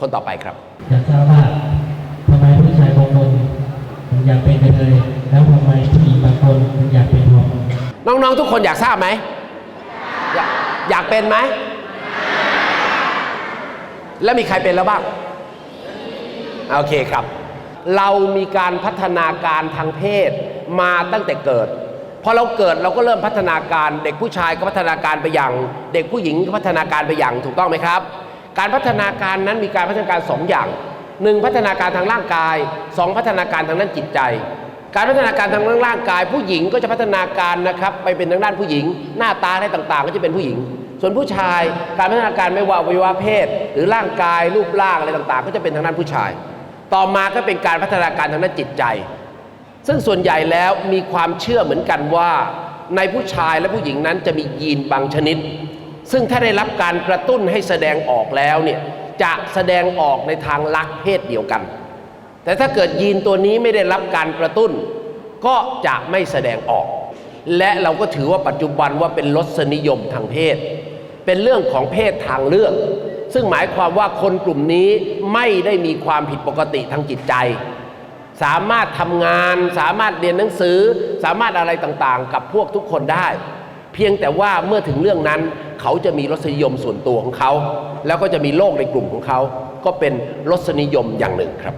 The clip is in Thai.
คนต่อไปครับอยากทราบว่าทำไมผู้ชายบางคนถึงอยากเป็นกระเทยแล้วทำไมผู้หญิงบางคนถึงอยากเป็นทอมน้องๆทุกคนอยากทราบไหมอยากอยากเป็นไหมแล้วมีใครเป็นแล้วบ้างโอเคครับ เรามีการพัฒนาการทางเพศมาตั้งแต่เกิดพอเราเกิดเราก็เริ่มพัฒนาการ เด็กผู้ชายก็พัฒนาการไปอย่าง เด็กผู้หญิงก็พัฒนาการไปอย่างถูกต้องไหมครับ การพัฒนาการนั้นมีการพัฒนาการสองอย่างหนึ่งพัฒนาการทางร่างกายสองพัฒนาการทางด้านจิตใจ การพัฒนาการทางด้านร่างกาย ผู้หญิงก็จะพัฒนาการนะครับไปเป็นทางด้านผู้หญิง หน้าตาอะไรต่างๆ ก็จะเป็นผู้หญิง ส่วนผู้ชายการพัฒนาการไม่ว่าวัยวะเพศ หรือร่างกายรูปร่างอะไรต่างๆ ก็จะเป็นทางด้านผู้ชาย ต่อมาก็เป็นการพัฒนาการทางด้านจิตใจ ซึ่งส่วนใหญ่แล้วมีความเชื่อเหมือนกันว่า ในผู้ชายและผู้หญิงนั้นจะมียีนบางชนิด ซึ่งถ้าได้รับการกระตุ้นให้แสดงออกแล้วเนี่ยจะแสดงออกในทางรักเพศเดียวกัน แต่ถ้าเกิดยีนตัวนี้ไม่ได้รับการกระตุ้น ก็จะไม่แสดงออก และเราก็ถือว่าปัจจุบันว่าเป็นรสนิยมทางเพศ เป็นเรื่องของเพศทางเลือก ซึ่งหมายความว่าคนกลุ่มนี้ไม่ได้มีความผิดปกติทางจิตใจ สามารถทำงาน สามารถเรียนหนังสือ สามารถอะไรต่างๆ กับพวกทุกคนได้ พียงแต่ว่าเมื่อถึงเรื่องนั้นเขาจะมีรสนิยมส่วนตัวของเขา แล้วก็จะมีโลกในกลุ่มของเขา ก็เป็นรสนิยมอย่างหนึ่งครับ